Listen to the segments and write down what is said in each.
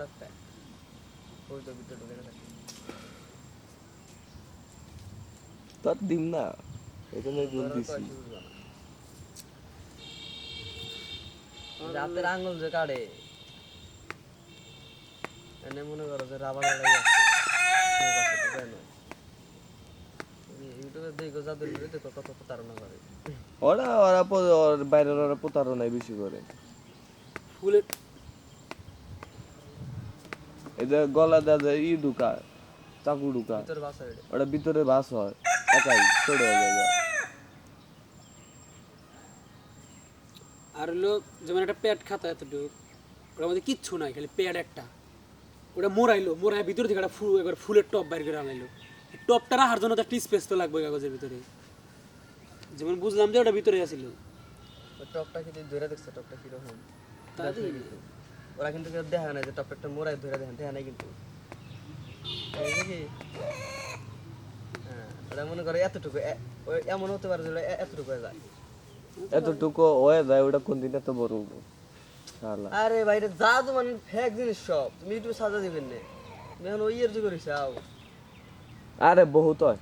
লাখ টাকা ওই তো ভিতরে ঢুকে গেছে। তোর দিম না এখানে জল দিছি। রাতের আঙুল যে কাটে এনে মনে করো যে রাবার লাগাই ওরা ওর বাইরের ওরা প্রতারণায় বেশি করে। ফুলের যে গলা দেওয়া যায় ই ঢুকা চাকু ওটা ভিতরে বাস হয় একাই ছোট হয়ে যায়। আর হলো যেমন একটা প্যাড খাতা এতটুক ওটার মধ্যে কিচ্ছু নাই খালি প্যাড একটা। ওটা মোড়াইলো ভিতর থেকে একটা ফুল একবার ফুলের টপ বাইর করে আনাইলো। টপটা রাখার জন্য একটা স্পেস তো লাগবে কাগজের ভিতরে। যেমন বুঝলাম যে ওটা ভিতরে আসিল। ওই টপটা কিন্তু ধরে দেখছে? টপটা কীরকম? ওরা কিন্তু দেখা নাই যে টপটা একটা মোড়ায় ধরে দেখেন দেখা নাই কিন্তু। যে? হ্যাঁ ওরা মনে করে এতটুকু এমন হতে পারে যে এতটুকু হয়ে যায়। এতটুকু হয়ে যায় ওটা কোন দিন এত বড় হব? আরে ভাই এটা জাদু মানে ফেক জিনিস সব। তুমি ইউটিউবে সাজা দিবেন না। তুমি এখন ওই এর যুগে আরে বহুত হয়।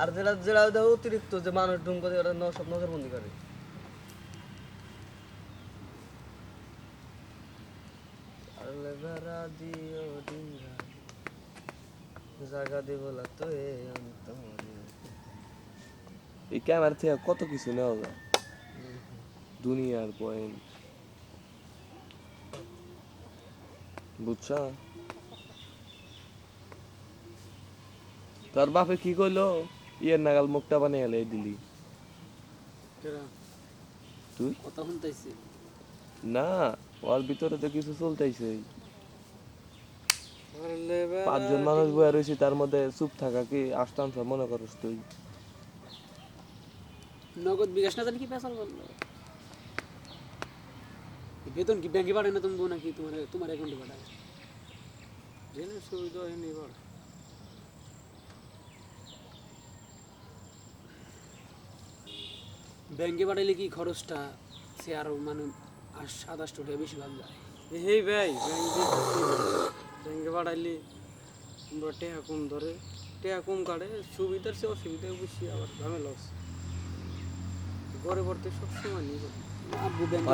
আর যেটা যেটা অতিরিক্ত যে মানুষ ঢুম করে ওরা সব নজরবন্দি করে। বেড়া দিও ডিঙ্গা, জাগা দিব তো এ অন্তরে। এই ক্যামেরা থেকে কত কিছু নেওয়া যায়? দুনিয়ার পয়েন্ট। বুঝছ? তোর বাপে কি কইলো? ইয়ের নাগাল মুখটা বানিয়ে এলে দিলি। তুই? না ওর ভিতরে তো কিছু চলতেছে পাঁচজন মানুষ বয়ে রয়েছে তার মধ্যে চুপ থাকা কি আসতাম সব? মনে করস তুই। নগদ বিকাশ না জানি কি পেশাল বলল বেতন কি ব্যাংকে পাঠায় না তুমি নাকি তোমার তোমার অ্যাকাউন্টে পাঠায়? জেনে সুবিধা হয়নি বল। ব্যাংকে পাঠাইলে কি খরচটা সে আরও মানে আর সাতাশটা টাকা বেশি ভাগ যায়? এই ভাই ব্যাংকে বাড়াইলে আমরা টেহা কম ধরে, টেহা কম কাটে সুবিধার সে অসুবিধা বেশি আবার ঝামেলা আছে ঘরে পড়তে সবসময় নিয়ে